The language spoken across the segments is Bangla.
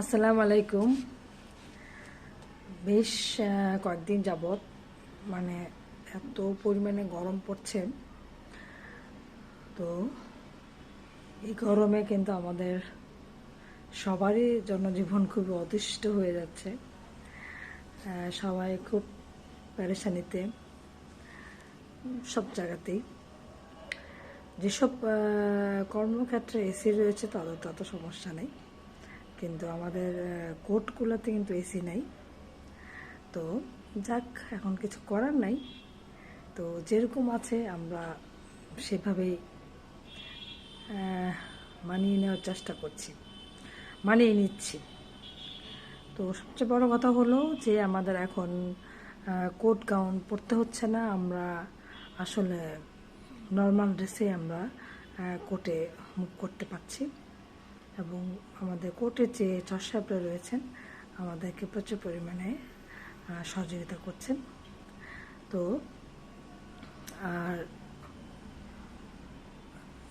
আসসালামু আলাইকুম। বেশ কয়েকদিন যাবৎ মানে এত পরিমাণে গরম পড়ছে। তো এই গরমে কিন্তু আমাদের সবারই জনজীবন খুব অতিষ্ঠ হয়ে যাচ্ছে। সবাই খুব প্যারেশানিতে সব জায়গাতেই। যেসব কর্মক্ষেত্রে এসি রয়েছে তাদের তত সমস্যা নেই। কিন্তু আমাদের কোর্টগুলোতে কিন্তু এসি নাই। তো যাক, এখন কিছু করার নাই। তো যেরকম আছে, আমরা সেভাবেই মানিয়ে নেওয়ার চেষ্টা করছি। মানিয়ে নিচ্ছি। তো সবচেয়ে বড় কথা হলো যে আমাদের এখন কোট গাউন পরতে হচ্ছে না। আমরা আসলে নর্মাল ড্রেসে আমরা কোর্টে মুখ করতে পারছি। এবং আমাদের কোর্টের যে চর্ষাপরা রয়েছেন, আমাদেরকে প্রচুর পরিমাণে সহযোগিতা করছেন। তো, আর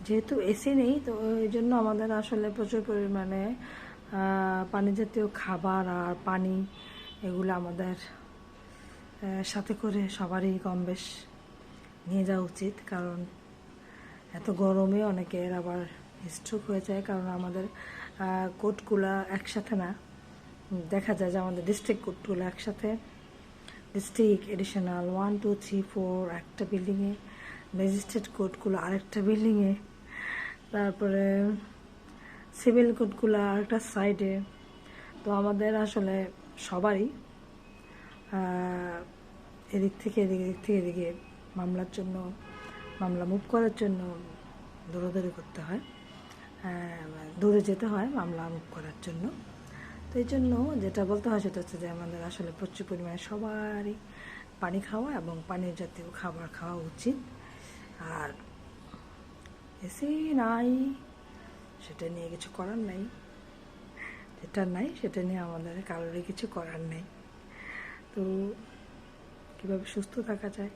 যেহেতু এসি নেই, তো এই জন্য আমাদের আসলে প্রচুর পরিমাণে পানি জাতীয় খাবার আর পানি, এগুলো আমাদের সাথে করে সবারই কম বেশ নিয়ে যাওয়া উচিত। কারণ এত গরমে অনেকের আবার স্ট্রোক হয়ে যায়, কারণ আমাদের কোর্টগুলা একসাথে না। দেখা যায় যে আমাদের ডিস্ট্রিক্ট কোর্টগুলো একসাথে। District additional one two three four একটা বিল্ডিংয়ে ম্যাজিস্ট্রেট কোর্টগুলো আরেকটা বিল্ডিংয়ে তারপরে সিভিল কোর্টগুলো আরেকটা সাইডে তো আমাদের আসলে সবারই এদিক থেকে এদিকে, এদিক থেকে এদিকে মামলার জন্য, মামলা মুভ করার জন্য দৌড়াদৌড়ি করতে হয়। আহ, দৌড়ে যেতে হয় মামলা মুভ করার জন্য। তো এই জন্য যেটা বলতে হয় সেটা হচ্ছে যে আমাদের আসলে প্রচুর পরিমাণে সবারই পানি খাওয়া এবং পানির জাতীয় খাবার খাওয়া উচিত। আর এসি নাই সেটা নিয়ে কিছু করার নাই। যেটা নাই সেটা নিয়ে আমাদের কারোরই কিছু করার নেই। তো কীভাবে সুস্থ থাকা যায়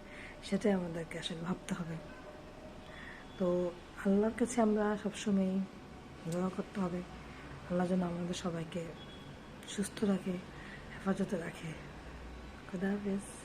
সেটাই আমাদেরকে আসলে ভাবতে হবে। তো আল্লাহর কাছে আমরা সবসময় দোয়া করতে হবে। আল্লাহ যেন আমাদের সবাইকে সুস্থ রাখে, হেফাজতে রাখে। খুদা হাফেজ।